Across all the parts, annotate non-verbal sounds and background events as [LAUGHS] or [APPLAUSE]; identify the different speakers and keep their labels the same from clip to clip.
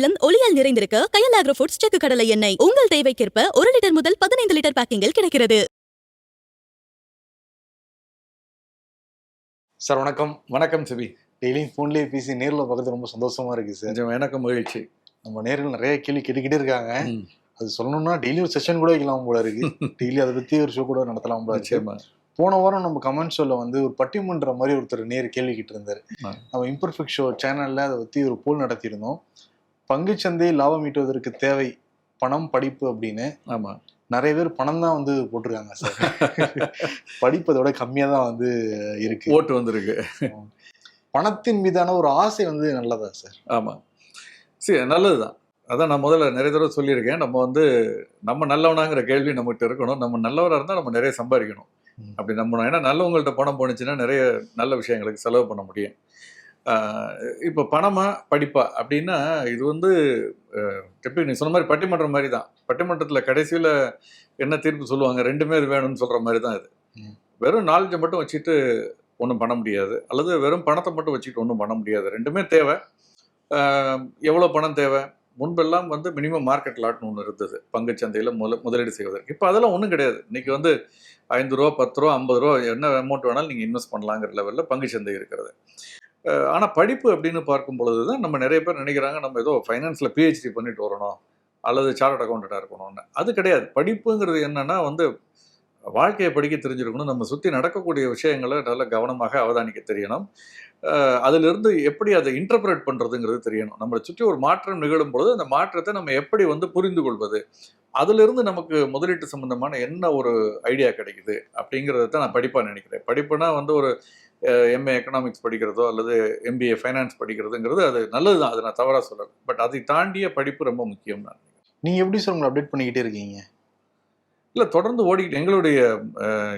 Speaker 1: இல்லம் ஒளியால் நிறைந்திருக்க கயல் agro foods செக்கு கடலை எண்ணெய். உங்கள் தேவைக்கேற்ப ஒரு லிட்டர் முதல் பதினைந்து லிட்டர் பேக்கிங்கில் கிடைக்கிறது.
Speaker 2: சார் வணக்கம்.
Speaker 3: வணக்கம் சிபி.
Speaker 2: டெய்லியும் ஃபோன்லேயே பேசி நேரில் பார்க்கறது ரொம்ப சந்தோஷமா இருக்கு சார்
Speaker 3: கொஞ்சம் எனக்கு மகிழ்ச்சி.
Speaker 2: நம்ம நேரில் நிறைய கேள்வி கேட்டுக்கிட்டே இருக்காங்க. அது சொல்லணும்னா டெய்லி ஒரு செஷன் கூட வைக்கலாம் போல இருக்கு. [LAUGHS] டெய்லி அதை பத்தி ஒரு ஷோ கூட நடத்தலாம் போல இருக்கு. போன வாரம் நம்ம கமெண்ட் ஷோல வந்து ஒரு பட்டிமன்ற மாதிரி ஒருத்தர் நேர் கேள்வி கேட்டு இருந்தாரு. நம்ம இம்பர்ஃபெக்ட் ஷோ சேனல்ல அதை பத்தி ஒரு போல் நடத்தியிருந்தோம். பங்குச்சந்தை லாபம் ஈட்டுவதற்கு தேவை பணம் படிப்பு அப்படின்னு
Speaker 3: ஆமா.
Speaker 2: நிறைய பேர் பணம் தான் வந்து போட்டிருக்காங்க சார். படிப்பு அதோட கம்மியா தான் வந்து இருக்கு.
Speaker 3: ஓட்டு வந்திருக்கு.
Speaker 2: பணத்தின் மீதான ஒரு ஆசை வந்து நல்லதா சார்?
Speaker 3: ஆமா. சரி நல்லதுதான். அதான் நான் முதல்ல நிறைய தடவை சொல்லியிருக்கேன். நம்ம வந்து நம்ம நல்லவனாங்கிற கேள்வி நம்மகிட்ட இருக்கணும். நம்ம நல்லவராக இருந்தால் நம்ம நிறைய சம்பாதிக்கணும். அப்படி நம்பணும் ஏன்னா நல்லவங்கள்ட்ட பணம் போணுச்சுன்னா நிறைய நல்ல விஷயங்களுக்கு செலவு பண்ண முடியும். இப்போ பணமா படிப்பா? அப்படின்னா இது வந்து எப்படி நீ சொன்ன மாதிரி பட்டிமன்றம் மாதிரி தான். பட்டிமன்றத்தில் கடைசியில் என்ன தீர்ப்பு சொல்லுவாங்க? ரெண்டுமே இது வேணும்னு சொல்கிற மாதிரி தான் இது. வெறும் நாலேஜை மட்டும் வச்சுட்டு ஒன்றும் பண்ண முடியாது. அல்லது வெறும் பணத்தை மட்டும் வச்சுட்டு ஒன்றும் பண்ண முடியாது. ரெண்டுமே தேவை. எவ்வளோ பணம் தேவை? முன்பெல்லாம் வந்து மினிமம் மார்க்கெட் லாட்னு ஒன்று இருந்தது. பங்குச்சந்தையில் முதல முதலீடு செய்வதற்கு. இப்போ அதெல்லாம் ஒன்றும் கிடையாது. இன்னைக்கு வந்து ஐந்து ரூபா பத்து ரூபா ஐம்பது ரூபா என்ன அமௌண்ட் வேணாலும் நீங்கள் இன்வெஸ்ட் பண்ணலாங்கிற லெவலில் பங்குச்சந்தை இருக்கிறது. ஆனால் படிப்பு அப்படின்னு பார்க்கும் பொழுது தான் நம்ம நிறைய பேர் நினைக்கிறாங்க நம்ம ஏதோ ஃபைனான்ஸில் பிஹெச்டி பண்ணிட்டு வரணும் அல்லது சார்ட் அக்கௌண்டண்ட்டாக இருக்கணும்னு. அது கிடையாது. படிப்புங்கிறது என்னென்னா வந்து வாழ்க்கையை படிக்க தெரிஞ்சிருக்கணும். நம்ம சுற்றி நடக்கக்கூடிய விஷயங்களை நல்ல கவனமாக அவதானிக்க தெரியணும். அதிலிருந்து எப்படி அதை இன்டர்பிரேட் பண்ணுறதுங்கிறது தெரியணும். நம்மளை சுற்றி ஒரு மாற்றம் நிகழும் பொழுது அந்த மாற்றத்தை நம்ம எப்படி வந்து புரிந்து கொள்வது? அதிலிருந்து நமக்கு முதலீட்டு சம்பந்தமான என்ன ஒரு ஐடியா கிடைக்குது? அப்படிங்கிறத தான் நான் படிப்பாக நினைக்கிறேன். படிப்புனா வந்து ஒரு எம்ஏ எக்கனாமிக்ஸ் படிக்கிறதோ அல்லது எம்பிஏ ஃபைனான்ஸ் படிக்கிறதுங்கிறது அது நல்லது தான் அது நான் தவறாக சொல்லலை. பட் அதை தாண்டிய படிப்பு ரொம்ப முக்கியம் நான்
Speaker 2: நீங்க எப்படி சார் உங்களை அப்டேட் பண்ணிக்கிட்டே இருக்கீங்க?
Speaker 3: இல்லை தொடர்ந்து ஓடிக்கிட்டு எங்களுடைய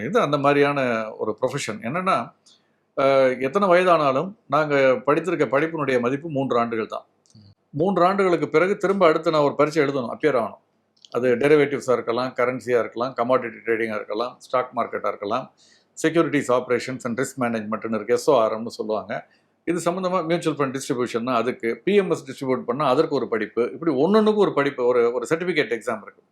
Speaker 3: இது அந்த மாதிரியான ஒரு ப்ரொஃபஷன் என்னன்னா எத்தனை வயதானாலும் நாங்கள் படித்திருக்க படிப்பினுடைய மதிப்பு மூன்று ஆண்டுகள் தான். மூன்று ஆண்டுகளுக்கு பிறகு திரும்ப அடுத்து நான் ஒரு பரீட்சை எழுதணும் அப்பியர் ஆகணும். அது டெரிவேட்டிவ்ஸாக இருக்கலாம் கரன்சியாக இருக்கலாம் கமாடிட்டி ட்ரேடிங்காக இருக்கலாம் ஸ்டாக் மார்க்கெட்டாக இருக்கலாம். செக்யூரிட்டிஸ் ஆப்ரேஷன்ஸ் அண்ட் ரிஸ்க் மேனேஜ்மெண்ட்னு இருக்குது எஸ்ஓஆர்எம்னு சொல்லுவாங்க. இது சம்மந்தமாக மியூச்சுவல் ஃபண்ட் டிஸ்ட்ரிபியூஷன்னா அதுக்கு பிஎம்எஸ் டிஸ்ட்ரிபியூட் பண்ணால் அதற்கு ஒரு படிப்பு இப்படி ஒன்றுக்கு ஒரு படிப்பு ஒரு ஒரு சர்டிஃபிகேட் எக்ஸாம் இருக்குது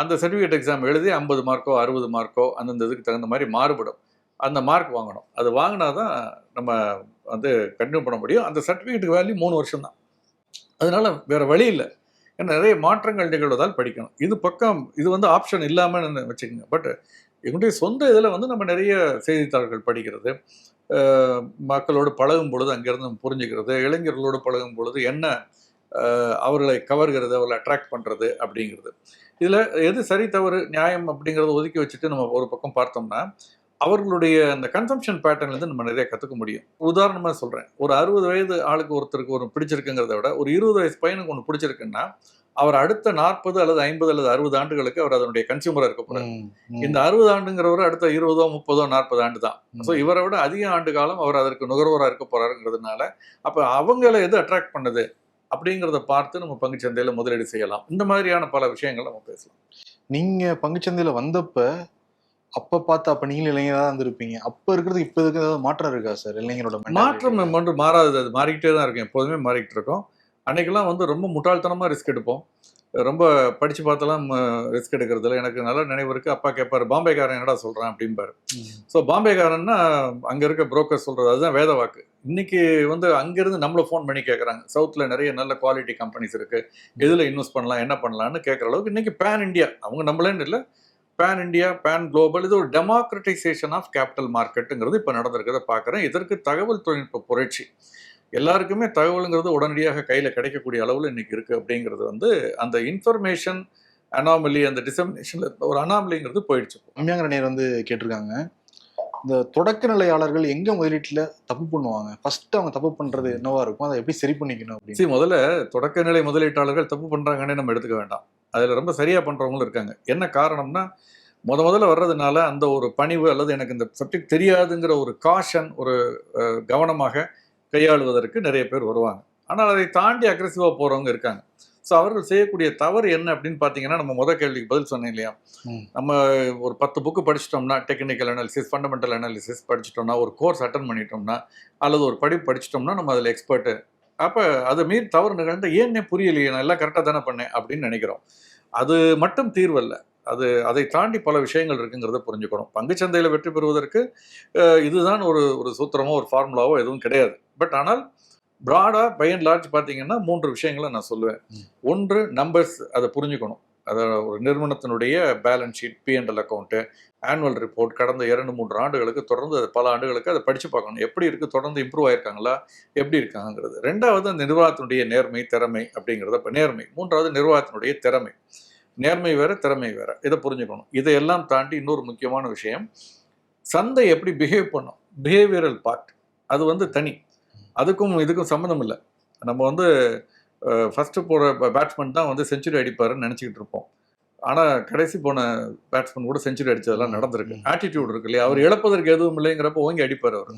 Speaker 3: அந்த சர்டிஃபிகேட் எக்ஸாம் எழுதி ஐம்பது மார்க்கோ அறுபது மார்க்கோ அந்தந்த இதுக்கு தகுந்த மாதிரி மாறுபடும். அந்த மார்க் வாங்கணும். அது வாங்கினா தான் நம்ம வந்து கண்டினியூ பண்ண முடியும். அந்த சர்டிஃபிகேட்டுக்கு வேல்யூ மூணு வருஷம் தான். அதனால் வேறு வழி இல்லை. ஏன்னா நிறைய மாற்றங்கள் நிகழ்வதால் படிக்கணும். இது பக்கம் இது வந்து ஆப்ஷன் இல்லாமல் வச்சுக்கோங்க. பட் எங்களுடைய சொந்த இதில் வந்து நம்ம நிறைய செய்தித்தாள்கள் படிக்கிறது மக்களோடு பழகும் பொழுது அங்கேருந்து நம்ம புரிஞ்சுக்கிறது இளைஞர்களோடு பழகும் பொழுது என்ன அவர்களை கவர்கிறது அவர்களை அட்ராக்ட் பண்ணுறது அப்படிங்கிறது. இதில் எது சரி தவறு நியாயம் அப்படிங்கிறத ஒதுக்கி வச்சுட்டு நம்ம ஒரு பக்கம் பார்த்தோம்னா அவர்களுடைய அந்த கன்சம்ஷன் பேட்டர்ன்லேருந்து நம்ம நிறைய கற்றுக்க முடியும். உதாரணமாக சொல்கிறேன் ஒரு அறுபது வயது ஆளுக்கு ஒருத்தருக்கு ஒரு பிடிச்சிருக்குங்கிறத விட ஒரு இருபது வயசு பையனுக்கு ஒன்று பிடிச்சிருக்குன்னா அவர் அடுத்த நாற்பது அல்லது ஐம்பது அல்லது அறுபது ஆண்டுகளுக்கு அவர் அதனுடைய கன்சியூமராக இருக்க போறாரு. இந்த அறுபது ஆண்டுங்கிறவர் அடுத்த இருபதோ முப்பதோ நாற்பது ஆண்டு தான். ஸோ இவரை விட அதிக ஆண்டு காலம் அவர் அதற்கு நுகர்வோராக இருக்க போறாருங்கிறதுனால அப்போ அவங்கள எது அட்ராக்ட் பண்ணுது அப்படிங்கிறத பார்த்து நம்ம பங்குச்சந்தையில் முதலீடு செய்யலாம். இந்த மாதிரியான பல விஷயங்கள் நம்ம பேசலாம்.
Speaker 2: நீங்க பங்குச்சந்தையில வந்தப்ப அப்ப பார்த்து அப்ப நீங்களும் இளைஞரா தான் இருந்திருப்பீங்க. அப்ப இருக்கிறது இப்ப இருக்கிறது மாற்றம் இருக்கா சார் இளைஞரோட
Speaker 3: மாற்றம் ஒன்று மாறாதது. அது மாறிக்கிட்டே தான் இருக்கும். எப்போதுமே மாறிக்கிட்டு இருக்கோம். அன்னைக்கெல்லாம் வந்து ரொம்ப முட்டாள்தனமாக ரிஸ்க் எடுப்போம். ரொம்ப படித்து பார்த்தெல்லாம் ரிஸ்க் எடுக்கிறதுல எனக்கு நல்ல நினைவு இருக்குது அப்பா கேட்பாரு பாம்பேக்காரன் என்னடா சொல்கிறான் அப்படிம்பாரு. ஸோ பாம்பேக்காரன்னா அங்கே இருக்க புரோக்கர் சொல்கிறது அதுதான் வேத வாக்கு. இன்னைக்கு வந்து அங்கேருந்து நம்மளை ஃபோன் பண்ணி கேட்குறாங்க சவுத்தில் நிறைய நல்ல குவாலிட்டி கம்பெனிஸ் இருக்குது எதில் இன்வெஸ்ட் பண்ணலாம் என்ன பண்ணலாம்னு கேட்குற அளவுக்கு இன்னைக்கு பேன் இந்தியா அவங்க நம்மளேன்னு இல்லை. பேன் இந்தியா பேன் குளோபல் இது ஒரு டெமோக்ரட்டைசேஷன் ஆஃப் கேபிட்டல் மார்க்கெட்டுங்கிறது இப்போ நடந்திருக்கிறத பார்க்குறேன் இதற்கு தகவல் தொழில்நுட்ப புரட்சி. எல்லாருக்குமே தகவலுங்கிறது உடனடியாக கையில் கிடைக்கக்கூடிய அளவில் இன்னைக்கு இருக்குது அப்படிங்கிறது வந்து அந்த இன்ஃபர்மேஷன் அனாமலி அந்த டிசமினேஷனில் ஒரு அனாமலிங்கிறது போயிடுச்சு
Speaker 2: ரம்யாங்கிற நேர் வந்து கேட்டிருக்காங்க. இந்த தொடக்க நிலையாளர்கள் எங்க முதலீட்டுல தப்பு பண்ணுவாங்க? ஃபர்ஸ்ட் அவங்க தப்பு பண்றது என்னவா இருக்கும்? அதை எப்படி சரி பண்ணிக்கணும் அப்படின்னு.
Speaker 3: முதல்ல தொடக்க நிலை முதலீட்டாளர்கள் தப்பு பண்ணுறாங்கன்னே நம்ம எடுத்துக்க வேண்டாம். அதில் ரொம்ப சரியாக பண்ணுறவங்களும் இருக்காங்க. என்ன காரணம்னா முத முதல்ல வர்றதுனால அந்த ஒரு பணிவு அல்லது எனக்கு இந்த சப்ஜெக்ட் தெரியாதுங்கிற ஒரு காஷன் ஒரு கவனமாக கையாளுவதற்கு நிறைய பேர் வருவாங்க. ஆனால் அதை தாண்டி அக்ரெசிவாக போகிறவங்க இருக்காங்க. ஸோ அவர்கள் செய்யக்கூடிய தவறு என்ன அப்படின்னு பார்த்தீங்கன்னா நம்ம முத கேள்விக்கு பதில் சொன்னேன் இல்லையா. நம்ம ஒரு பத்து புக்கு படிச்சிட்டோம்னா டெக்னிக்கல் அனாலிசிஸ் ஃபண்டமெண்டல் அனாலிசிஸ் படிச்சிட்டோம்னா ஒரு கோர்ஸ் அட்டன் பண்ணிட்டோம்னா அல்லது ஒரு படிப்பு படிச்சிட்டோம்னா நம்ம அதில் எக்ஸ்பர்ட்டு அப்போ அதை மீறி தவறு நிகழ்ந்த ஏன்னே புரியலையே? நான் எல்லாம் கரெக்டாக தானே பண்ணேன்? அப்படின்னு நினைக்கிறோம். அது மட்டும் தீர்வல்ல அது அதை தாண்டி பல விஷயங்கள் இருக்குங்கிறத புரிஞ்சுக்கணும். பங்குச்சந்தையில் வெற்றி பெறுவதற்கு இதுதான் ஒரு ஒரு சூத்திரமோ ஒரு ஃபார்முலாவோ எதுவும் கிடையாது. பட் ஆனால் ப்ராடாக பை அண்ட் லார்ஜ் பார்த்தீங்கன்னா மூன்று விஷயங்களை நான் சொல்லுவேன். ஒன்று நம்பர்ஸ் அதை புரிஞ்சுக்கணும். அதை ஒரு நிறுவனத்தினுடைய balance sheet P N L account annual report கடந்த இரண்டு மூன்று ஆண்டுகளுக்கு தொடர்ந்து அது பல ஆண்டுகளுக்கு அதை படித்து பார்க்கணும். எப்படி இருக்குது தொடர்ந்து இம்ப்ரூவ் ஆயிருக்காங்களா? எப்படி இருக்காங்கிறது ரெண்டாவது அந்த நிர்வாகத்தினுடைய நேர்மை திறமை அப்படிங்கிறத இப்போ நேர்மை. மூன்றாவது நிர்வாகத்தினுடைய திறமை. நேர்மை வேற திறமை வேற. இதை புரிஞ்சுக்கணும். இதையெல்லாம் தாண்டி இன்னொரு முக்கியமான விஷயம் சந்தை எப்படி பிஹேவ் பண்ணும்? பிஹேவியரல் பார்ட் அது வந்து தனி. அதுக்கும் இதுக்கும் சம்மந்தம் இல்லை. நம்ம வந்து ஃபஸ்ட்டு போகிற பேட்ஸ்மேன் தான் வந்து செஞ்சுரி அடிப்பாருன்னு நினச்சிக்கிட்டு இருப்போம். ஆனால் கடைசி போன பேட்ஸ்மேன் கூட செஞ்சுரி அடிச்சதெல்லாம் நடந்திருக்கு. ஆட்டிடியூட் இருக்கு இல்லையா? அவர் இழப்பதற்கு எதுவும் இல்லைங்கிறப்ப ஓங்கி அடிப்பார் அவர்.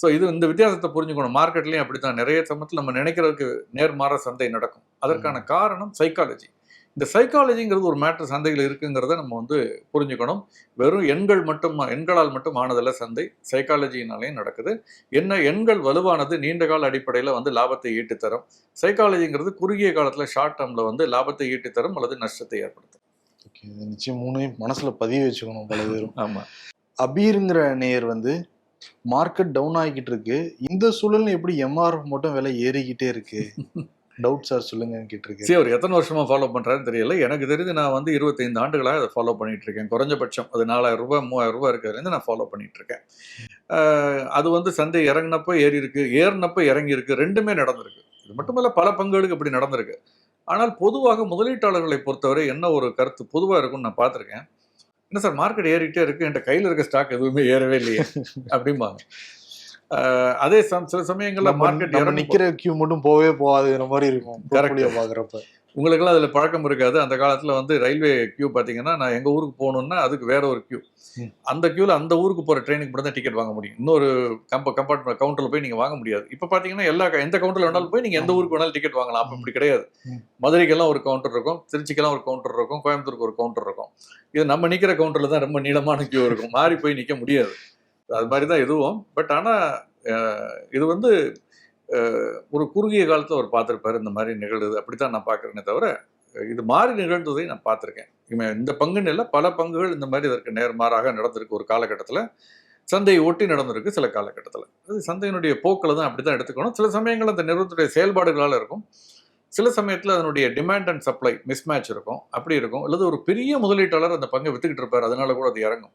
Speaker 3: ஸோ இது இந்த வித்தியாசத்தை புரிஞ்சுக்கணும். மார்க்கெட்லேயும் அப்படி தான் நிறைய சமயத்தில் நம்ம நினைக்கிறதுக்கு நேர்மாற சந்தை நடக்கும். அதற்கான காரணம் சைக்காலஜி இந்த சைக்காலஜிங்கிறது ஒரு மேட்ரு சந்தையில் இருக்குங்கிறத நம்ம வந்து புரிஞ்சுக்கணும். வெறும் எண்கள் மட்டும் எண்களால் மட்டும் ஆனதில்ல சந்தை. சைக்காலஜினாலேயும் நடக்குது. என்ன எண்கள் வலுவானது நீண்ட கால அடிப்படையில் வந்து லாபத்தை ஈட்டி தரும் சைக்காலஜிங்கிறது குறுகிய காலத்தில் ஷார்ட் டேர்மில் வந்து லாபத்தை ஈட்டி தரும் அல்லது நஷ்டத்தை ஏற்படுத்தும்.
Speaker 2: நிச்சயம் மூணையும் மனசுல பதிய வச்சுக்கணும் பல பேரும். [LAUGHS]
Speaker 3: ஆமாம்
Speaker 2: அபீருங்கிற நேயர் வந்து மார்க்கெட் டவுன் ஆகிக்கிட்டு இருக்கு. இந்த சூழல்ல எப்படி எம்ஆர்எஃப் மட்டும் விலை ஏறிக்கிட்டே இருக்கு? [LAUGHS] டவுட் சார் சொல்லுங்கன்னு கேட்டிருக்கு
Speaker 3: சரி அவர் எத்தனை வருஷமா ஃபாலோ பண்றாருன்னு தெரியல. எனக்கு தெரிஞ்சு நான் வந்து இருபத்தைந்து ஆண்டுகளாக அதை ஃபாலோ பண்ணிட்டு இருக்கேன் குறைஞ்சபட்சம் அது நாலாயிரம் ரூபாய் மூவாயிரம் ரூபாய் இருக்கிறதுலேருந்து நான் ஃபாலோ பண்ணிட்டு இருக்கேன் அது வந்து சந்தை இறங்கினப்போ ஏறி இருக்கு ஏறினப்போ இறங்கி இருக்கு ரெண்டுமே நடந்திருக்கு. இது மட்டுமல்ல பல பங்குகளுக்கு இப்படி நடந்திருக்கு. ஆனால் பொதுவாக முதலீட்டாளர்களை பொறுத்தவரை என்ன ஒரு கருத்து பொதுவாக இருக்கும்னு நான் பார்த்துருக்கேன். என்ன சார் மார்க்கெட் ஏறிட்டே இருக்கு என்கிட்ட கையில் இருக்க ஸ்டாக் எதுவுமே ஏறவே இல்லையே? [LAUGHS] அப்படிம்பாங்க. அதே சம் சில சமயங்கள்ல மார்க்கெட்
Speaker 2: நம்ம நிக்கிற கியூ மட்டும் போவே போகாதுங்கிற மாதிரி இருக்கும். Portfolio பாக்குறப்ப.
Speaker 3: உங்களுக்கெல்லாம் அதில் பழக்கம் இருக்காது. அந்த காலத்தில் வந்து ரயில்வே கியூ பார்த்தீங்கன்னா நான் எங்கள் ஊருக்கு போகணுன்னா அதுக்கு வேற ஒரு கியூ. அந்த கியூவில் அந்த ஊருக்கு போகிற ட்ரெயினுக்கு மட்டும் தான் டிக்கெட் வாங்க முடியும். இன்னொரு கம்ப கம்பார்ட்மெண்ட் கவுண்டரில் போய் நீங்கள் வாங்க முடியாது. இப்போ பார்த்தீங்கன்னா எல்லா எந்த கவுண்டரில் வேணாலும் போய் நீங்கள் எந்த ஊருக்கு வேணாலும் டிக்கெட் வாங்கலாம். அப்போ இப்படி கிடையாது. மதுரைக்கெல்லாம் ஒரு கவுண்டர் இருக்கும். திருச்சிக்கெல்லாம் ஒரு கவுண்டர் இருக்கும். கோயம்புத்தூருக்கு ஒரு கவுண்டர் இருக்கும். இது நம்ம நிற்கிற கவுண்டரில் தான் ரொம்ப நீளமான கியூ இருக்கும். மாறி போய் நிற்க முடியாது. அது மாதிரி தான் இதுவும் பட் ஆனால் இது வந்து ஒரு குறுகிய காலத்தில் அவர் பார்த்துருப்பார் இந்த மாதிரி நிகழ்வுது அப்படி தான் நான் பார்க்குறேனே தவிர இது மாறி நிகழ்ந்ததை நான் பார்த்துருக்கேன். இவன் இந்த பங்குன்னு இல்லை பல பங்குகள் இந்த மாதிரி இதற்கு நேர்மாறாக நடந்திருக்கு ஒரு காலகட்டத்தில். சந்தையை ஒட்டி நடந்திருக்கு சில காலகட்டத்தில். அது சந்தையினுடைய போக்கில் தான் அப்படி தான் எடுத்துக்கணும். சில சமயங்கள் அந்த நிறுவனத்துடைய செயல்பாடுகளால் இருக்கும். சில சமயத்தில் அதனுடைய டிமாண்ட் அண்ட் சப்ளை மிஸ்மேட்ச் இருக்கும். அப்படி இருக்கும். அல்லது ஒரு பெரிய முதலீட்டாளர் அந்த பங்கை வித்துக்கிட்டு இருப்பார். அதனால கூட அது இறங்கும்.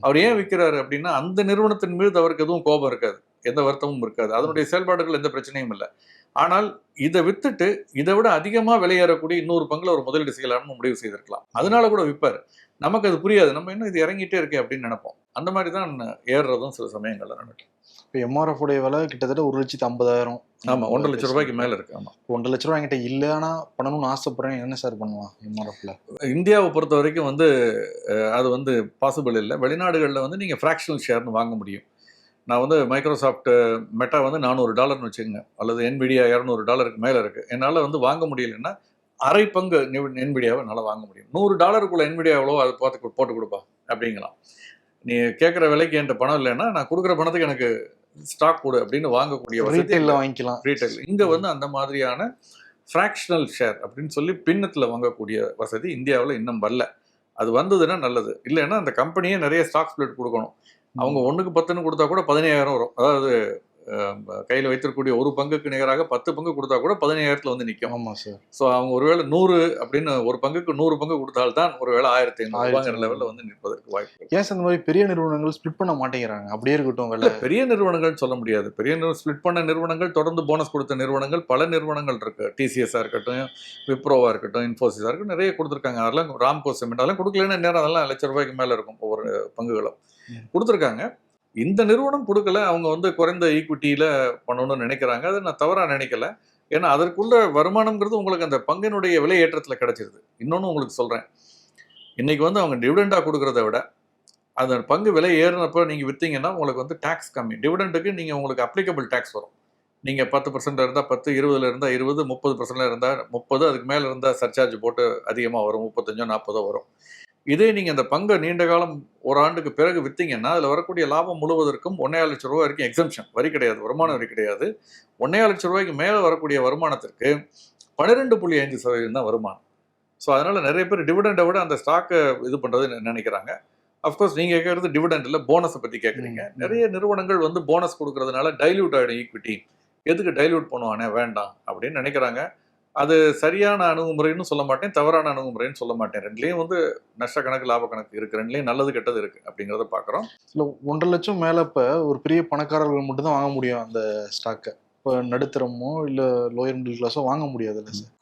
Speaker 3: அவர் ஏன் விற்கிறாரு அப்படின்னா அந்த நிறுவனத்தின் மீது அவருக்கு எதுவும் கோபம் இருக்காது. எந்த வருத்தமும் இருக்காது. அதனுடைய செயல்பாடுகள் எந்த பிரச்சனையும் இல்லை. ஆனால் இதை வித்துட்டு இதை விட அதிகமா விலையேறக்கூடிய இன்னொரு பங்குல ஒரு முதலீடு செய்யலாம்னு முடிவு செய்திருக்கலாம். அதனால கூட விற்பார் நமக்கு அது புரியாது. நம்ம இன்னும் இது இறங்கிட்டே இருக்கே அப்படின்னு நினைப்போம். அந்த மாதிரி தான் ஏறுறதும் சில சமயங்கள்ல நடக்கும்
Speaker 2: இப்போ எம்ஆர்எஃப் உடைய விலை கிட்டத்தட்ட ஒரு லட்சத்து ஐம்பதாயிரம்.
Speaker 3: ஆமா ஒன்றரை லட்சம் ரூபாய்க்கு மேல இருக்கு. ஆமா.
Speaker 2: ஒன்றரை லட்ச ரூபாய் என்கிட்ட இல்லைன்னா பண்ணணும்னு ஆசைப்படுறேன். என்ன சார் பண்ணுவான் எம்ஆர்எஃப்ல
Speaker 3: இந்தியாவை பொறுத்த வரைக்கும் வந்து அது வந்து பாசிபிள் இல்லை. வெளிநாடுகளில் வந்து நீங்கள் ஃப்ராக்ஷனல் ஷேர்னு வாங்க முடியும். நான் வந்து மைக்ரோசாஃப்ட் மெட்டா வந்து நானூறு டாலர்னு வச்சுக்கோங்க. அல்லது என்பிடியா இரநூறு டாலருக்கு மேலே இருக்குது என்னால் வந்து வாங்க முடியலன்னா அரை பங்கு என்பிடியாவை என்னால் வாங்க முடியும். நூறு டாலருக்குள்ள என்பிடியா எவ்வளோ அதை பார்த்து போட்டு கொடுப்பா அப்படிங்களாம் நீ கேட்குற விலைக்கு என்கிட்ட பணம் இல்லைன்னா நான் கொடுக்குற பணத்துக்கு எனக்கு ஸ்டாக் கொடு அப்படின்னு வாங்கக்கூடிய
Speaker 2: ரீட்டைல்ல வாங்கிக்கலாம்.
Speaker 3: ரீட்டைல் இங்க வந்து அந்த மாதிரியான ஃப்ராக்ஷனல் ஷேர் அப்படின்னு சொல்லி பின்னத்துல வாங்கக்கூடிய வசதி இந்தியாவில் இன்னும் வரல. அது வந்ததுன்னா நல்லது. இல்லைன்னா அந்த கம்பெனியே நிறைய ஸ்டாக் ஸ்பிளிட் கொடுக்கணும். அவங்க ஒண்ணுக்கு பத்துன்னு கொடுத்தா கூட பதினையாயிரம் வரும். அதாவது கையில வைத்திருக்கக்கூடிய ஒரு பங்குக்கு நிகராக பத்து பங்கு கொடுத்தா கூட பதினையாயிரத்துல வந்து நிற்கும்
Speaker 2: ஆமா சார்
Speaker 3: ஸோ அவங்க ஒருவேளை நூறு அப்படின்னு ஒரு பங்குக்கு நூறு பங்கு கொடுத்தால்தான் ஒருவேளை ஆயிரத்தி ஐநூறு
Speaker 2: ஆயிரத்தி
Speaker 3: ரூபாங்கிற
Speaker 2: ஐநூறு.
Speaker 3: லெவலில் வந்து நிற்பதற்கு வாய்ப்பு.
Speaker 2: ஏன் இந்த மாதிரி பெரிய நிறுவனங்கள் ஸ்பிளிட் பண்ண மாட்டேங்கிறாங்க? அப்படியே இருக்கட்டும்
Speaker 3: இல்ல பெரிய நிறுவனங்கள் சொல்ல முடியாது. பெரிய ஸ்பிளிட் பண்ண நிறுவனங்கள் தொடர்ந்து போனஸ் கொடுத்த நிறுவனங்கள் பல நிறுவனங்கள் இருக்கு. டிசிஎஸ்ஸாக இருக்கட்டும் விப்ரோவா இருக்கட்டும் இன்ஃபோசிஸாக இருக்கட்டும் நிறைய கொடுத்துருக்காங்க. அதெல்லாம் ராம்கோ சிமெண்ட் அதெல்லாம் கொடுக்கலன்னா நேரம் அதெல்லாம் லட்ச ரூபாய்க்கு மேலே இருக்கும் ஒவ்வொரு பங்குகளும். கொடுத்துருக்காங்க. இந்த நிறுவனம் கொடுக்கல அவங்க வந்து குறைந்த ஈக்விட்டியில் பண்ணணும்னு நினைக்கிறாங்க. அதை நான் தவறாக நினைக்கல. ஏன்னா அதற்குள்ள வருமானம்ங்கிறது உங்களுக்கு அந்த பங்கினுடைய விலை ஏற்றத்தில் கிடச்சிருது. இன்னொன்று உங்களுக்கு சொல்கிறேன் இன்றைக்கி வந்து அவங்க டிவிடெண்டாக கொடுக்குறத விட அந்த பங்கு விலை ஏறினப்போ நீங்கள் விற்றீங்கன்னா உங்களுக்கு வந்து டேக்ஸ் கம்மி. டிவிடெண்டுக்கு நீங்கள் உங்களுக்கு அப்ளிகபிள் டேக்ஸ் வரும். நீங்கள் பத்து பர்சன்ட் இருந்தால் பத்து இருபதுல இருந்தால் இருபது முப்பது பர்சன்ட்ல இருந்தால் முப்பது அதுக்கு மேலே இருந்தால் சர்சார்ஜ் போட்டு அதிகமாக வரும். முப்பத்தஞ்சோ நாற்பதோ வரும். இதே நீங்கள் அந்த பங்கை நீண்ட காலம் ஒரு ஆண்டுக்கு பிறகு விற்றீங்கன்னா அதில் வரக்கூடிய லாபம் முழுவதற்கும் ஒன்றே லட்சம் ரூபாய் வரைக்கும் எக்ஸம்ஷன் வரி கிடையாது வருமான வரி கிடையாது. ஒன்றே லட்சம் ரூபாய்க்கு மேலே வரக்கூடிய வருமானத்திற்கு பன்னிரெண்டு புள்ளி ஐந்து சதவீதம் தான் வருமானம். ஸோ அதனால் நிறைய பேர் டிவிடெண்டை விட அந்த ஸ்டாக்கை இது பண்ணுறது நினைக்கிறாங்க. அஃப்கோர்ஸ் நீங்கள் கேட்குறது டிவிடெண்ட் இல்லை போனஸை பற்றி கேட்குறீங்க. நிறைய நிறுவனங்கள் வந்து போனஸ் கொடுக்கறதுனால டைல்யூட் ஆகிடும் ஈக்விட்டி எதுக்கு டைல்யூட் பண்ணுவானே? வேண்டாம் அப்படின்னு நினைக்கிறாங்க. அது சரியான அணுகுமுறைன்னு சொல்ல மாட்டேன் தவறான அணுகுமுறைன்னு சொல்ல மாட்டேன். ரெண்டுலேயும் வந்து நஷ்ட கணக்கு லாப கணக்கு இருக்கு. ரெண்டுலேயும் நல்லது கெட்டது இருக்கு அப்படிங்கிறத பார்க்குறோம்
Speaker 2: இல்ல ஒன்றரை லட்சம் மேல இப்ப ஒரு பெரிய பணக்காரர்கள் மட்டும் தான் வாங்க முடியும் அந்த ஸ்டாக்கை இப்போ நடுத்தரமோ இல்ல லோயர் மிடில் கிளாஸோ வாங்க சார்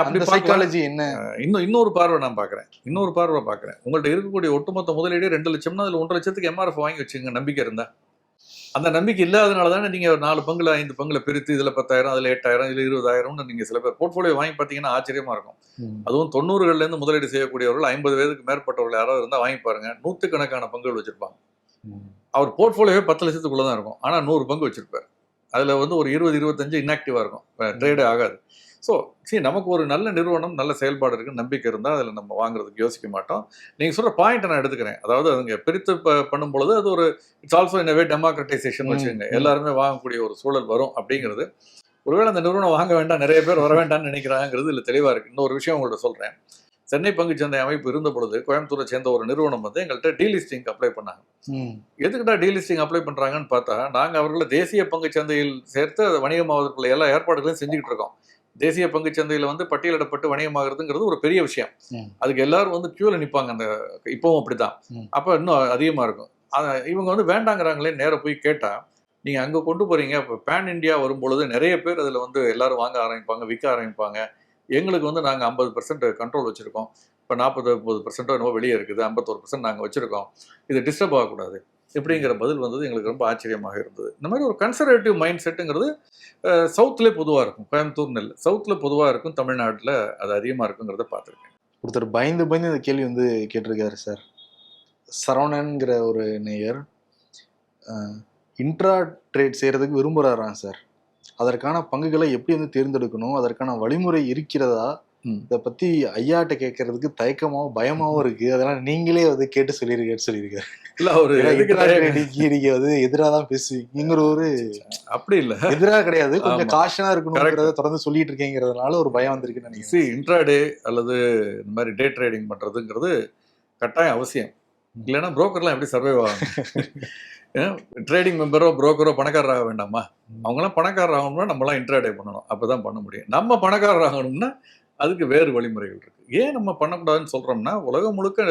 Speaker 3: அப்படி
Speaker 2: அந்த
Speaker 3: பார்க்கலாம்.
Speaker 2: சைக்காலஜி என்ன?
Speaker 3: இன்னும் இன்னொரு பார்வை நான் பார்க்குறேன் இன்னொரு பார்வை பார்க்குறேன் உங்கள்ட்ட இருக்கக்கூடிய ஒட்டுமொத்த முதலீடு ரெண்டு லட்சம்னா அதில் ஒன்றரை லட்சத்துக்கு எம்ஆர்எஃப் வாங்கி வச்சுங்க நம்பிக்கை இருந்தா. அந்த நம்பிக்கை இல்லாதனால தானே நீங்கள் ஒரு நாலு பங்குல ஐந்து பங்குல பிரித்து இதில் பத்தாயிரம் அதில் எட்டாயிரம் இதில் இருபதாயிரம்னு நீங்கள் சில பேர் போர்ட்ஃபோலியோ வாங்கி பார்த்தீங்கன்னா ஆச்சரியமா இருக்கும். அதுவும் தொண்ணூறுகள்லேருந்து முதலீடு செய்யக்கூடியவர்கள் ஐம்பது வயதுக்கு மேற்பட்டவர்கள் யாராவது இருந்தால் வாங்கி பாருங்க. நூற்றுக்கணக்கான பங்குகள் வச்சிருப்பாங்க. அவர் போர்ட்ஃபோலியோவே பத்து லட்சத்துக்குள்ள தான் இருக்கும். ஆனால் நூறு பங்கு வச்சிருப்பார். அதில் வந்து ஒரு இருபது இருபத்தஞ்சு இன்ஆக்டிவாக இருக்கும். ட்ரேடே ஆகாது. ஸோ சரி நமக்கு ஒரு நல்ல நிறுவனம் நல்ல செயல்பாடு இருக்குன்னு நம்பிக்கை இருந்தால் அதில் நம்ம வாங்குறதுக்கு யோசிக்க மாட்டோம். நீங்கள் சொல்கிற பாயிண்ட்டை நான் எடுத்துக்கிறேன். அதாவது அதுங்க பிரித்து ப- பண்ணும் பொழுது அது ஒரு it's also in way democratisation வச்சுக்கோங்க. எல்லாருமே வாங்கக்கூடிய ஒரு சூழல் வரும் அப்படிங்கிறது. ஒருவேளை அந்த நிறுவனம் வாங்க வேண்டாம் நிறைய பேர் வர வேண்டாம்னு நினைக்கிறாங்கிறது இல்லை தெளிவாக இருக்குது இன்னொரு விஷயம் உங்கள்ட்ட சொல்கிறேன் சென்னை பங்குச்சந்தை அமைப்பு இருந்த பொழுது கோயம்புத்தூரை சேர்ந்த ஒரு நிறுவனம் வந்து எங்கள்கிட்ட டீலிஸ்டிங் அப்ளை பண்ணாங்க.
Speaker 2: ம்.
Speaker 3: எதுக்குடா டீலிஸ்டிங் அப்ளை பண்றாங்கன்னு பார்த்தா நாங்க அவர்களை தேசிய பங்குச் சந்தையில் சேர்த்து அதை வணிகமாவதற்குள்ள எல்லா ஏற்பாடுகளையும் செஞ்சுக்கிட்டு இருக்கோம். தேசிய பங்குச் சந்தையில வந்து பட்டியலிடப்பட்டு வணிகமாகிறதுங்கிறது ஒரு பெரிய விஷயம். அதுக்கு எல்லாரும் வந்து கியூல நிப்பாங்க அந்த இப்பவும் அப்படிதான். அப்ப இன்னும் அதிகமா இருக்கும். அத- இவங்க வந்து வேண்டாங்கிறாங்களே நேர போய் கேட்டா நீங்க அங்க கொண்டு போறீங்க இப்போ பேன் இந்தியா வரும்பொழுது நிறைய பேர் அதுல வந்து எல்லாரும் வாங்க ஆரம்பிப்பாங்க விற்க ஆரம்பிப்பாங்க. எங்களுக்கு வந்து நாங்க ஐம்பது பர்சன்ட் கண்ட்ரோல் வச்சிருக்கோம். இப்போ நாற்பது முப்பது பர்சன்ட்டோ என்னவோ வெளியே இருக்குது ஐம்பத்தோரு பர்சன்ட் நாங்கள் வச்சிருக்கோம். இது டிஸ்டர்ப் ஆகக்கூடாது. இப்படிங்கிற பதில் வந்தது எங்களுக்கு ரொம்ப ஆச்சரியமாக இருந்தது. இந்த மாதிரி ஒரு கன்சர்வேட்டிவ் மைண்ட் செட்டுங்கிறது சவுத்துலேயே பொதுவாக இருக்கும். கோயம்புத்தூர் நெல் சவுத்தில் பொதுவாக இருக்கும். தமிழ்நாட்டில் அது அதிகமாக இருக்குங்கிறத பார்த்துருக்கேன்.
Speaker 2: ஒருத்தர் பயந்து பயந்து இந்த கேள்வி வந்து கேட்டிருக்காரு சார். சரவணன்கிற ஒரு நேயர் இன்ட்ரா ட்ரேட் செய்கிறதுக்கு விரும்புகிறாரான் சார். அதற்கான பங்குகளை எப்படி வந்து தேர்ந்தெடுக்கணும்? அதற்கான வழிமுறை இருக்கிறதா? இதை பத்தி ஐயாட்ட கேட்கறதுக்கு தயக்கமாவும் பயமாவும் இருக்கு. அதெல்லாம் நீங்களே வந்து கேட்டு சொல்லியிருக்காரு சொல்லியிருக்காரு
Speaker 3: இல்லை?
Speaker 2: ட்ரேடிங்க்கு நீங்க வந்து எதிராக தான் பேசுவீங்கிற ஒரு
Speaker 3: அப்படி இல்லை.
Speaker 2: எதிராக கிடையாது. கொஞ்சம். காஷனா இருக்கணுங்கிறத தொடர்ந்து சொல்லிட்டு இருக்கீங்கிறதுனால ஒரு பயம் வந்திருக்குன்னு நினைக்கிறேன்.
Speaker 3: இன்ட்ராடே அல்லது இந்த மாதிரி டே ட்ரேடிங் பண்ணுறதுங்கிறது கட்டாயம் அவசியம். இல்லைன்னா புரோக்கர்லாம் எப்படி சர்வைவ் ஆகும்? ட்ரேடிங் மெம்பரோ புரோக்கரோ பணக்காரர் ஆக வேண்டாமா? அவங்களாம் பணக்காரர் ஆகணும்னா நம்மளாம் இன்ட்ராடே பண்ணணும். அப்போ தான் பண்ண முடியும். நம்ம பணக்காரர் ஆகணும்னா அதுக்கு வேறு வழிமுறைகள் இருக்கு. ஏன் நம்ம பண்ணக்கூடாதுன்னு சொல்றோம்னா உலகம் முழுக்க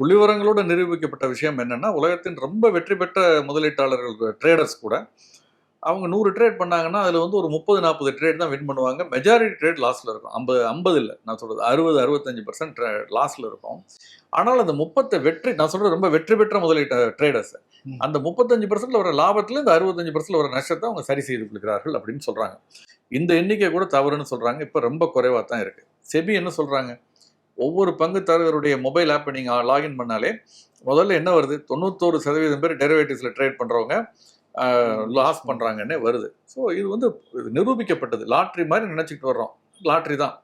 Speaker 3: புள்ளிவரங்களோட நிரூபிக்கப்பட்ட விஷயம் என்னன்னா உலகத்தின் ரொம்ப வெற்றி பெற்ற முதலீட்டாளர்கள் ட்ரேடர்ஸ் கூட அவங்க நூறு ட்ரேட் பண்ணாங்கன்னா அதில் வந்து ஒரு முப்பது நாற்பது ட்ரேட் தான் வின் பண்ணுவாங்க. மெஜாரிட்டி ட்ரேட் லாஸில் இருக்கும். ஐம்பது ஐம்பது இல்லை. நான் சொல்கிறது அறுபது அறுபத்தஞ்சு பர்சன்ட் லாஸில் இருக்கும். ஆனால் அந்த முப்பத்தை வெற்றி நான் சொல்கிறது ரொம்ப வெற்றி பெற்ற முதலீட்ட ட்ரேடர்ஸ் அந்த முப்பத்தஞ்சு பர்சன்ட்ல வர லாபத்தில் இந்த அறுபத்தஞ்சு பர்சன்ட்ல வர நஷ்டத்தை அவங்க சரி செய்து கொள்கிறார்கள் அப்படின்னு சொல்கிறாங்க இந்த எண்ணிக்கை கூட தவறுன்னு சொல்கிறாங்க இப்போ ரொம்ப குறைவாக தான் இருக்குது செபி என்ன சொல்கிறாங்க ஒவ்வொரு பங்குதாரருடைய மொபைல் ஆப்பை நீங்கள் லாகின் பண்ணாலே முதல்ல என்ன வருது? தொண்ணூத்தோரு சதவீதம் பேர் டெரிவேட்டிவ்ஸில் ட்ரேட் பண்ணுறவங்க லாஸ் பண்ணுறாங்கன்னே வருது. ஸோ இது வந்து இது நிரூபிக்கப்பட்டது. லாட்ரி மாதிரி நினச்சிக்கிட்டு வர்றோம். லாட்ரி தான்.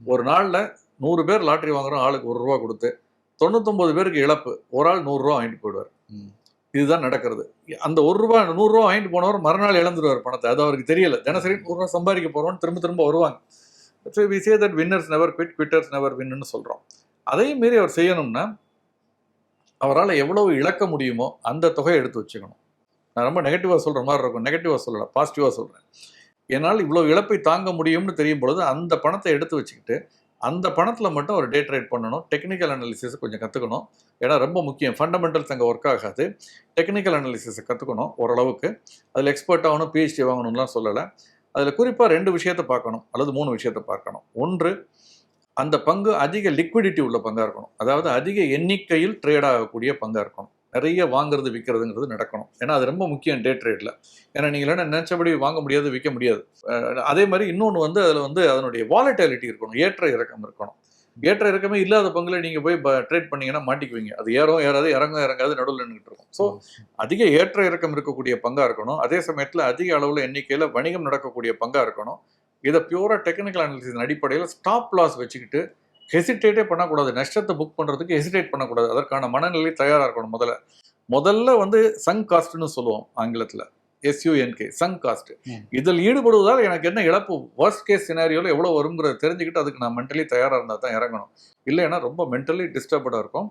Speaker 3: ஒரு நாளில் நூறு பேர் லாட்ரி வாங்குறோம். ஆளுக்கு ஒரு ரூபா கொடுத்து தொண்ணூத்தொம்பது பேருக்கு இழப்பு. ஒரு ஆள் நூறுரூவா வாங்கிட்டு போயிடுவார். இதுதான் நடக்கிறது. அந்த ஒரு ரூபா நூறுரூவா வாங்கிட்டு போனவர் மறுநாள் இழந்துருவார் பணத்தை. அது அவருக்கு தெரியல. தினசரி நூறுரூவா சம்பாதிக்க போகிறோம்னு திரும்ப திரும்ப வருவாங்க. So we say that winners never quit quitters never வின்னு சொல்கிறோம் அதையும் மீறி அவர் செய்யணும்னா அவரால் எவ்வளவு இழக்க முடியுமோ அந்த தொகையை எடுத்து வச்சுக்கணும். நான் ரொம்ப நெகட்டிவாக சொல்கிற மாதிரி இருக்கும். நெகட்டிவாக சொல்லலை பாசிட்டிவாக சொல்கிறேன் என்னால் இவ்வளோ இழப்பை தாங்க முடியும்னு தெரியும் பொழுது அந்த பணத்தை எடுத்து வச்சுக்கிட்டு அந்த பணத்தில் மட்டும் ஒரு டே ட்ரேட் பண்ணணும். டெக்னிக்கல் அனாலிசிஸ் கொஞ்சம் கற்றுக்கணும் ஏன்னா ரொம்ப முக்கியம். ஃபண்டமெண்டல்ஸ் அங்கே ஒர்க் ஆகாது. டெக்னிக்கல் அனாலிசிஸை கற்றுக்கணும் ஓரளவுக்கு. அதில் எக்ஸ்பர்ட் ஆகணும் பிஹெச்டி வாங்கணும்லாம் சொல்லலை. அதில் குறிப்பாக ரெண்டு விஷயத்தை பார்க்கணும். அல்லது மூணு விஷயத்தை பார்க்கணும். ஒன்று அந்த பங்கு அதிக லிக்விடிட்டி உள்ள பங்காக இருக்கணும். அதாவது அதிக எண்ணிக்கையில் ட்ரேட் ஆகக்கூடிய பங்காக இருக்கணும். நிறைய வாங்குறது விற்கிறதுங்கிறது நடக்கணும். ஏன்னா அது ரொம்ப முக்கியம் டே ட்ரேடில் ஏன்னா நீங்கள் இல்லைன்னா நினச்சபடி வாங்க முடியாது விற்க முடியாது. அதே மாதிரி இன்னொன்று வந்து அதில் வந்து அதனுடைய வாலட்டாலிட்டி இருக்கணும். ஏற்ற இறக்கம் இருக்கணும். ஏற்ற இறக்கமே இல்லாத பங்குல நீங்கள் போய் ட்ரேட் பண்ணீங்கன்னா மாட்டிக்குவீங்க. அது ஏறும் ஏறாது இறங்கும் இறங்காது நடுவில் நின்றுட்டு இருக்கும். ஸோ அதிக ஏற்ற இறக்கம் இருக்கக்கூடிய பங்காக இருக்கணும். அதே சமயத்தில் அதிக அளவில் எண்ணிக்கையில் வணிகம் நடக்கக்கூடிய பங்காக இருக்கணும். இதை பியூரா டெக்னிக்கல் அனாலிசிஸ் அடிப்படையில் ஸ்டாப் லாஸ் வச்சுக்கிட்டு ஹெசிடேட்டே பண்ணக்கூடாது. நஷ்டத்தை புக் பண்ணுறதுக்கு ஹெசிடேட் பண்ணக்கூடாது. அதற்கான மனநிலை தயாராக இருக்கணும் முதல்ல. முதல்ல வந்து சங் காஸ்ட்னு சொல்லுவோம் ஆங்கிலத்தில். S U N K sunk cost. இதில் ஈடுபடுவதால் எனக்கு என்ன இழப்பு? worst கேஸ் சினாரியோவில் எவ்வளோ வருங்கிறத தெரிஞ்சுக்கிட்டு அதுக்கு நான் மென்டலி தயாராக இருந்தால் தான் இறங்கணும். இல்லைன்னா ரொம்ப மென்டலி டிஸ்டர்படாக இருக்கும்.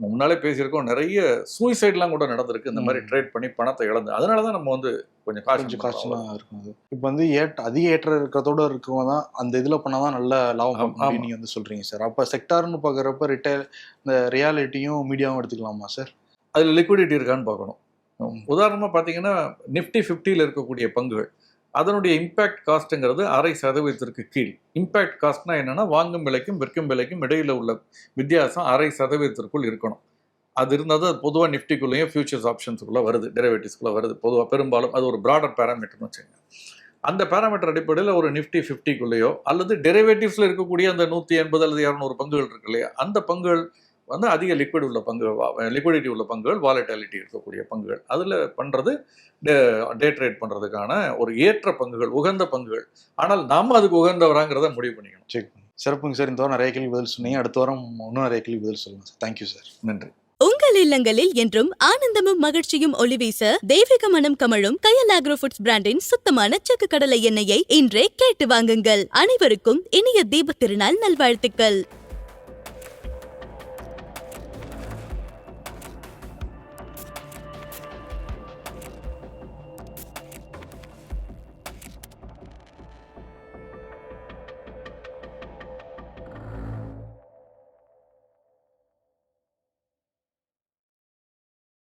Speaker 3: முன்னாலே பேசியிருக்கோம். நிறைய சூசைட்லாம் கூட நடந்திருக்கு. இந்த மாதிரி. ட்ரேட் பண்ணி பணத்தை இழந்து. அதனால தான் நம்ம வந்து கொஞ்சம் காசு
Speaker 2: காசுலாம் இருக்கும் அது இப்போ வந்து ஏற்ற அதிக ஏற்ற இருக்கிறதோட இருக்கவங்க தான் அந்த இதில் பண்ணால் தான் நல்ல லாபம்
Speaker 3: ஆமா,
Speaker 2: பார்க்க முடியும் நீங்க வந்து சொல்றீங்க சார். அப்போ செக்டார்னு பார்க்குறப்ப ரிட்டைல் இந்த ரியாலிட்டியும் மீடியாவும் எடுத்துக்கலாமா சார்?
Speaker 3: அதில் லிக்விடிட்டி இருக்கான்னு பார்க்கணும். உதாரணமாக பார்த்தீங்கன்னா நிஃப்டி ஃபிஃப்டியில் இருக்கக்கூடிய பங்குகள். அதனுடைய இம்பேக்ட் காஸ்ட்டுங்கிறது அரை சதவீதத்திற்கு கீழ். இம்பேக்ட் காஸ்ட்னா என்னென்னா வாங்கும் விலைக்கும் விற்கும் விலைக்கும் இடையில் உள்ள வித்தியாசம் அரை சதவீதத்திற்குள் இருக்கணும். அது இருந்தால் தான் பொதுவாக நிஃப்டிக்குள்ளேயும் ஃபியூச்சர்ஸ் ஆப்ஷன்ஸுக்குள்ளே வருது டெரிவேட்டிவ்ஸ்குள்ளே வருது. பொதுவாக பெரும்பாலும் அது ஒரு ப்ராடர் பேராமீட்டர்னு வச்சுங்க அந்த பேராமீட்டர் அடிப்படையில் ஒரு நிஃப்டி ஃபிஃப்டிக்குள்ளேயோ அல்லது டெரிவேட்டிவ்ஸில் இருக்கக்கூடிய அந்த நூற்றி எண்பது அல்லது இரநூறு பங்குகள் இருக்கு இல்லையா? அந்த பங்குகள் வந்து அதிக லிக்விட் உள்ள பங்கு லிக்விடிட்டி உள்ள பங்குகள் வாலட்டாலிட்டி இருக்கக்கூடிய பங்குகள். அதில் பண்ணுறது டே ட்ரேட் பண்ணுறதுக்கான ஒரு ஏற்ற பங்குகள் உகந்த பங்குகள். ஆனால் நாம் அதுக்கு உகந்தவராங்கிறத முடிவு பண்ணிக்கணும்.
Speaker 2: செக் சிறப்புங்க சார். இந்த வாரம் நிறைய கேள்வி பதில் சொன்னீங்க. அடுத்த வாரம் இன்னும் நிறைய கேள்வி பதில் சொல்லுங்க சார். தேங்க்யூ சார்
Speaker 3: நன்றி.
Speaker 1: உங்கள் இல்லங்களில் என்றும் ஆனந்தமும் மகிழ்ச்சியும் ஒளி வீச தெய்வீக மனம் கமழும் கயல் ஆக்ரோ ஃபுட்ஸ் பிராண்டின் சுத்தமான செக்கு கடலை எண்ணெயை இன்றே கேட்டு வாங்குங்கள். அனைவருக்கும் இனிய தீபத் திருநாள் நல்வாழ்த்துக்கள்.